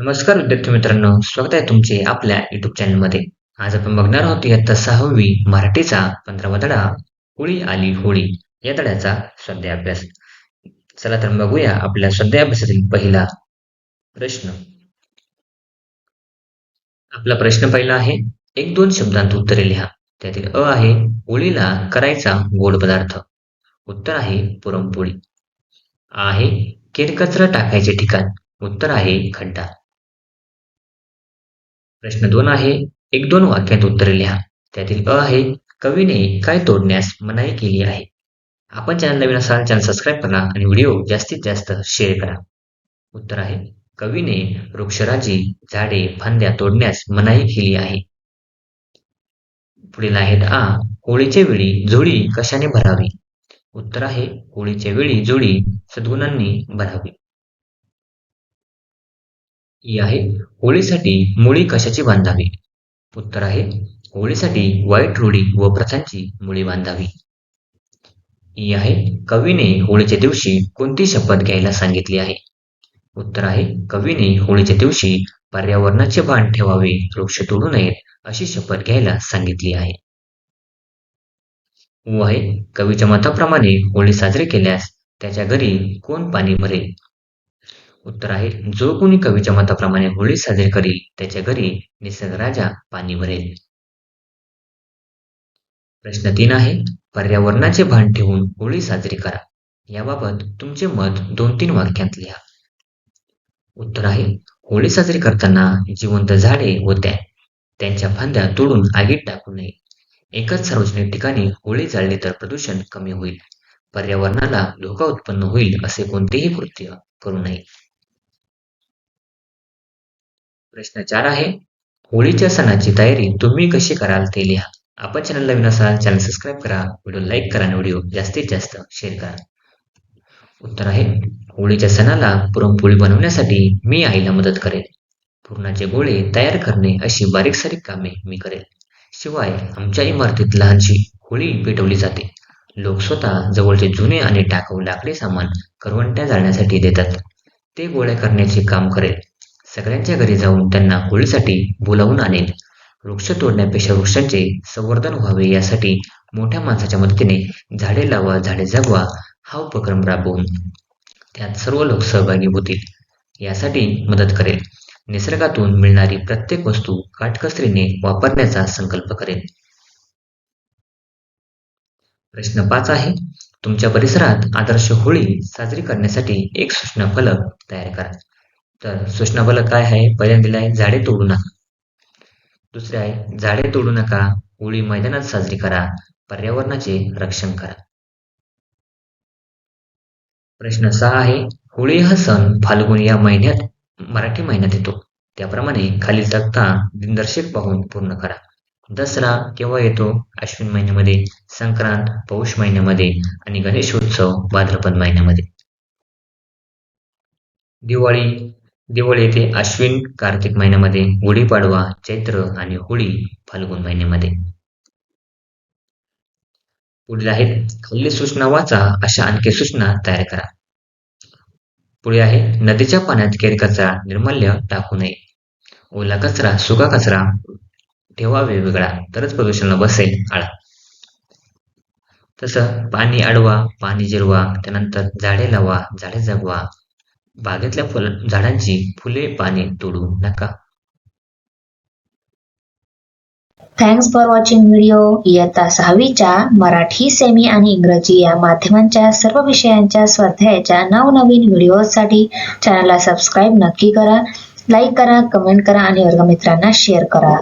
नमस्कार विद्यार्थी मित्रांनो स्वागत आहे तुमचे आपल्या युट्यूब चॅनलमध्ये आज आपण बघणार आहोत इयत्ता सहावी मराठीचा पंधरावा धडा होळी आली होळी या धड्याचा स्वाध्याय अभ्यास चला तर बघूया आपल्या स्वाध्याय अभ्यासातील पहिला प्रश्न. आपला प्रश्न पहिला आहे एक दोन शब्दांत उत्तरे लिहा. त्यातील अ आहे होळीला करायचा गोड पदार्थ. उत्तर आहे पुरणपोळी. आहे केरकचरा टाकायचे ठिकाण. उत्तर आहे खड्डा. प्रश्न दोन आहे एक दोन वाक्यात उत्तरे लिहा. त्यातील अ आहे कवीने काय तोडण्यास मनाई केली आहे? आपण चॅनल नवीन असाल चॅनल सबस्क्राईब करा आणि व्हिडिओ जास्तीत जास्त शेअर करा. उत्तर आहे कवीने वृक्षराजी झाडे फांद्या तोडण्यास मनाई केली आहे. पुढील आहेत आ होळीच्या वेळी जोडी कशाने भरावी? उत्तर आहे होळीच्या वेळी जोडी सद्गुणांनी भरावी. ई आहे होळीसाठी मुळी कशाची बांधावी? उत्तर आहे होळीसाठी वाईट रूढी व प्रथांची मुळी बांधावी. ई आहे कवीने होळीच्या दिवशी कोणती शपथ घ्यायला सांगितली आहे? उत्तर आहे कवीने होळीच्या दिवशी पर्यावरणाचे भान ठेवावे वृक्ष तोडू नयेत अशी शपथ घ्यायला सांगितली आहे. उ आहे कवीच्या मताप्रमाणे होळी साजरी केल्यास त्याच्या घरी कोण पाणी भरेल? उत्तर आहे जो कोणी कवीच्या मताप्रमाणे होळी साजरी करील त्याच्या घरी निसर्ग राजा पाणी भरेल. प्रश्न तीन आहे पर्यावरणाचे भान ठेवून होळी साजरी करा. याबाबत तुमचे मत दोन तीन वाक्यात लिहा. उत्तर आहे होळी साजरी करताना जिवंत झाडे व त्या त्यांच्या फांद्या तोडून आगीत टाकू नये. एकाच सार्वजनिक ठिकाणी होळी जाळली तर प्रदूषण कमी होईल. पर्यावरणाला धोका उत्पन्न होईल असे कोणतेही कृत्य करू नये. प्रश्न चार आहे. होळीच्या सणाची तयारी तुम्ही कशी कराल ते लिहा. आपण चॅनल नवीन असाल चॅनल सबस्क्राईब करा. व्हिडिओ लाईक करा आणि व्हिडिओ जास्तीत जास्त शेअर करा. उत्तर आहे होळीच्या सणाला पुरणपोळी बनवण्यासाठी मी आईला मदत करेल. पुरणाचे गोळे तयार करणे अशी बारीक सारीक कामे मी करेल. शिवाय आमच्या इमारतीत लहानशी होळी पेटवली जाते. लोक स्वतः जवळचे जुने आणि टाकाऊ लाकडी सामान करवंट्या जाळण्यासाठी देतात. ते गोळ्या करण्याचे काम करेल. सगळ्यांच्या घरी जाऊन त्यांना होळीसाठी बोलावून आणेल वृक्ष तोडण्यापेक्षा वृक्षांचे संवर्धन व्हावे यासाठी मोठ्या माणसाच्या मदतीने झाडे लावा झाडे जगवा हा उपक्रम राबवून त्यात सर्व लोक सहभागी होतील. यासाठी मदत करेल निसर्गातून मिळणारी प्रत्येक वस्तू काटकसरीने वापरण्याचा संकल्प करेल प्रश्न पाच आहे. तुमच्या परिसरात आदर्श होळी साजरी करण्यासाठी एक सूचना फलक तयार करा. तर सूचना फलक काय आहे? पहिल्यांदा दिला आहे झाडे तोडू नका. दुसरे आहे झाडे तोडू नका होळी मैदानात साजरी करा पर्यावरणाचे रक्षण करा. प्रश्न सहा आहे होळी हा सण फाल्गुन या महिन्यात मराठी महिन्यात येतो. त्याप्रमाणे खालील तक्ता दिनदर्शक पाहून पूर्ण करा. दसरा केव्हा येतो? अश्विन महिन्यामध्ये संक्रांत पौष महिन्यामध्ये आणि गणेशोत्सव भाद्रपद महिन्यामध्ये. दिवाळी दिवाळी येते. अश्विन कार्तिक महिन्यामध्ये गुढीपाडवा चैत्र आणि होळी फाल्गुन महिन्यामध्ये. पुढील आहेत खाल्ली सूचना वाचा अशा आणखी सूचना तयार करा. पुढे आहे नदीच्या पाण्यात केरकचरा निर्मल्य टाकू नये. ओला कचरा सुका कचरा ठेवा वेगवेगळा तरच प्रदूषण बसेल आळा. तसं पाणी अडवा पाणी जिरवा त्यानंतर झाडे लावा झाडे जगवा बागेतल्या फुल झाडांची फुले पाने तोडू नका. थँक्स फॉर वॉचिंग व्हिडिओ इयत्ता सहावीच्या मराठी सेमी आणि इंग्रजी या माध्यमांच्या सर्व विषयांच्या स्वाध्यायाच्या नवनवीन व्हिडिओसाठी चॅनलला सबस्क्राईब नक्की करा. लाईक करा कमेंट करा आणि वर्गमित्रांना शेअर करा.